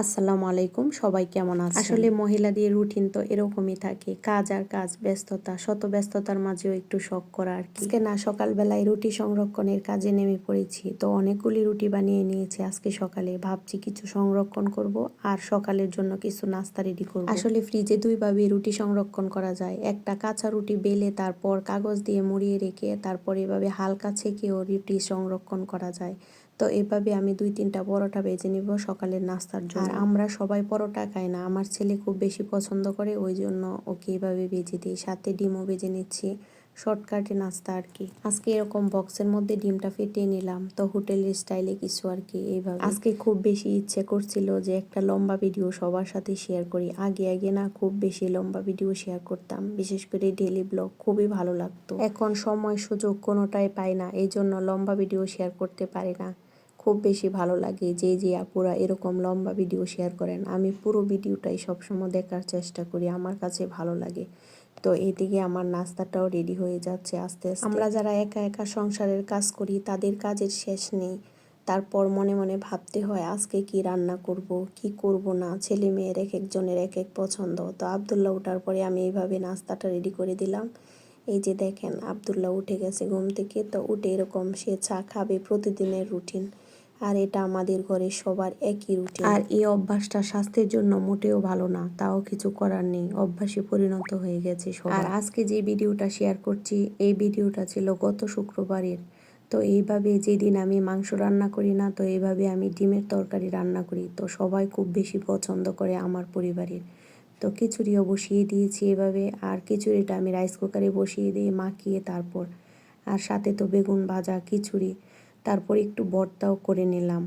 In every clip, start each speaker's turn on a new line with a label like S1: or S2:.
S1: আসসালামু আলাইকুম সবাই কেমন আছে আসলে মহিলাদের রুটিন তো এরকমই থাকে। কাজ আর কাজ ব্যস্ততা শত ব্যস্ততার মাঝেও একটু শখ করা আর কি। আজকে না সকালবেলায় রুটি সংরক্ষণের কাজে নেমে পড়েছি। তো অনেকগুলি রুটি বানিয়ে নিয়েছি আজকে সকালে। ভাবছি কিছু সংরক্ষণ করব আর সকালের জন্য কিছু নাস্তা রেডি করব। আসলে ফ্রিজে দুইভাবে রুটি সংরক্ষণ করা যায়। একটা কাঁচা রুটি বেলে তারপর কাগজ দিয়ে মুড়িয়ে রেখে তারপর এভাবে হালকা ছেঁকেও রুটি সংরক্ষণ করা যায়। তো এভাবে আমি দুই তিনটা পরোটা বেজে নিব সকালের নাস্তার জন্য। আর আমরা সবাই পরোটা খাই না, আমার ছেলে খুব বেশি পছন্দ করে, ওই জন্য ওকে এভাবে বেজে দিই। সাথে ডিমও বেজে নিচ্ছি, শর্টকাটে নাস্তা আর কি। আজকে এরকম বক্সের মধ্যে ডিমটা ফেটিয়ে নিলাম, তো হোটেলের স্টাইলে কিছু আর কি এইভাবে আজকে খুব বেশি ইচ্ছে করছিল যে একটা লম্বা ভিডিও সবার সাথে শেয়ার করি, আগে আগে না খুব বেশি লম্বা ভিডিও শেয়ার করতাম, বিশেষ করে ডেলি ব্লগ, খুবই ভালো লাগতো। এখন সময় সুযোগ কোনোটাই পাই না, এই জন্য লম্বা ভিডিও শেয়ার করতে পারি না। খুব বেশি ভালো লাগে যে যে আপুরা এরকম লম্বা ভিডিও শেয়ার করেন। আমি পুরো ভিডিওটাই সবসময় দেখার চেষ্টা করি, আমার কাছে ভালো লাগে। তো এদিকে আমার নাস্তাটাও রেডি হয়ে যাচ্ছে আস্তে আস্তে। আমরা যারা একা একা সংসারের কাজ করি, তাদের কাজের শেষ নেই। তারপর মনে মনে ভাবতে হয়, আজকে কি রান্না করব, কি করব না? ছেলে মেয়ের এক একজনের এক এক পছন্দ। তো আবদুল্লাহ ওঠার পরে আমি এইভাবে নাস্তাটা রেডি করে দিলাম। এই যে দেখেন, আবদুল্লাহ উঠে গেছে ঘুম থেকে। তো উঠে এরকম সে চা খাবে প্রতিদিনের রুটিন আর এটা আমাদের ঘরে সবার একই রুটিন। আর এই অভ্যাসটা স্বাস্থ্যের জন্য মোটেও ভালো না তাও কিছু করার নেই অভ্যাসে পরিণত হয়ে গেছে আর আজকে যে ভিডিওটা শেয়ার করছি এই ভিডিওটা ছিল গত শুক্রবারের। তো এইভাবে যেদিন আমি মাংস রান্না করি না তো এইভাবে আমি ডিমের তরকারি রান্না করি। তো সবাই খুব বেশি পছন্দ করে আমার পরিবারের। তো খিচুড়িও বসিয়ে দিয়েছি এভাবে আর খিচুড়িটা আমি রাইস কুকারে বসিয়ে দিয়ে মাখিয়ে তারপর। আর সাথে তো বেগুন ভাজা খিচুড়ি। তারপর একটু ভর্তাও করে নিলাম।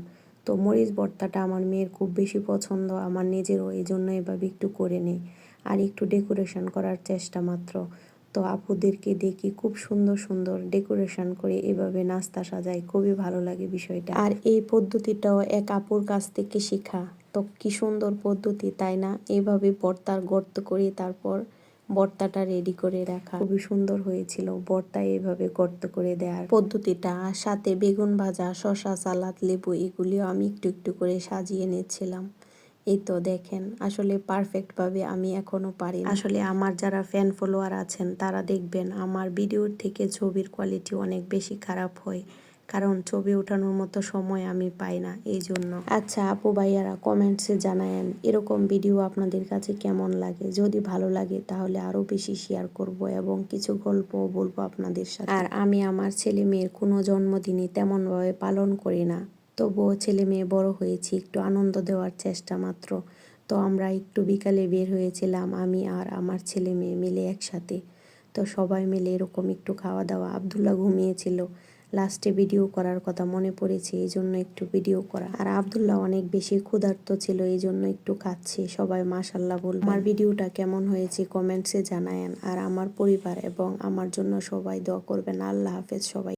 S1: তো মরিচ ভর্তাটা আমার মেয়ের খুব বেশি পছন্দ, আমার নিজেরও এই জন্য এভাবে একটু করে নিই। আর একটু ডেকোরেশন করার চেষ্টা মাত্র। তো আপুদেরকে দেখি খুব সুন্দর সুন্দর ডেকোরেশন করে এভাবে নাস্তা সাজাই, খুবই ভালো লাগে বিষয়টা। আর এই পদ্ধতিটাও এক আপুর কাছ থেকে শেখা। তো কি সুন্দর পদ্ধতি, তাই না? এভাবে ভর্তার গর্ত করে তারপর ভর্তাটা রেডি করে রাখা। খুবই সুন্দর হয়েছিল বর্তা এইভাবে গর্ত করে দেওয়ার পদ্ধতিটা, সাথে বেগুন ভাজা শশা সালাদ, লেবু, এগুলিও আমি একটু একটু করে সাজিয়ে নিচ্ছিলাম। এই তো দেখেন, আসলে পারফেক্টভাবে আমি এখনও পারি আসলে আমার যারা ফ্যান ফলোয়ার আছেন, তারা দেখবেন আমার ভিডিওর থেকে ছবির কোয়ালিটি অনেক বেশি খারাপ হয়। কারণ ছবি ওঠানোর মতো সময় আমি পাই না, এই জন্য। আচ্ছা আপু ভাইয়ারা কমেন্টসে জানায়েন, এরকম ভিডিও আপনাদের কাছে কেমন লাগে? যদি ভালো লাগে তাহলে আরও বেশি শেয়ার করব এবং কিছু গল্পও বলব আপনাদের সাথে। আর আমি আমার ছেলে মেয়ের কোনো জন্মদিনই তেমনভাবে পালন করি না। তবুও ছেলে মেয়ে বড় হয়েছি, একটু আনন্দ দেওয়ার চেষ্টা মাত্র। তো আমরা একটু বিকালে বের হয়েছিলাম, আমি আর আমার ছেলে মেয়ে মিলে একসাথে। তো সবাই মিলে এরকম একটু খাওয়া দাওয়া আবদুল্লাহ ঘুমিয়েছিল। লাস্টে ভিডিও করার কথা মনে পড়েছে এই জন্য একটু ভিডিও করা। আর আবদুল্লাহ অনেক বেশি ক্ষুধার্ত ছিল এই জন্য একটু খাচ্ছে সবাই মাসাল্লাহ বল আমার ভিডিওটা কেমন হয়েছে কমেন্টসে জানায়েন। আর আমার পরিবার এবং আমার জন্য সবাই দোয়া করবেন। আল্লাহ হাফেজ সবাই।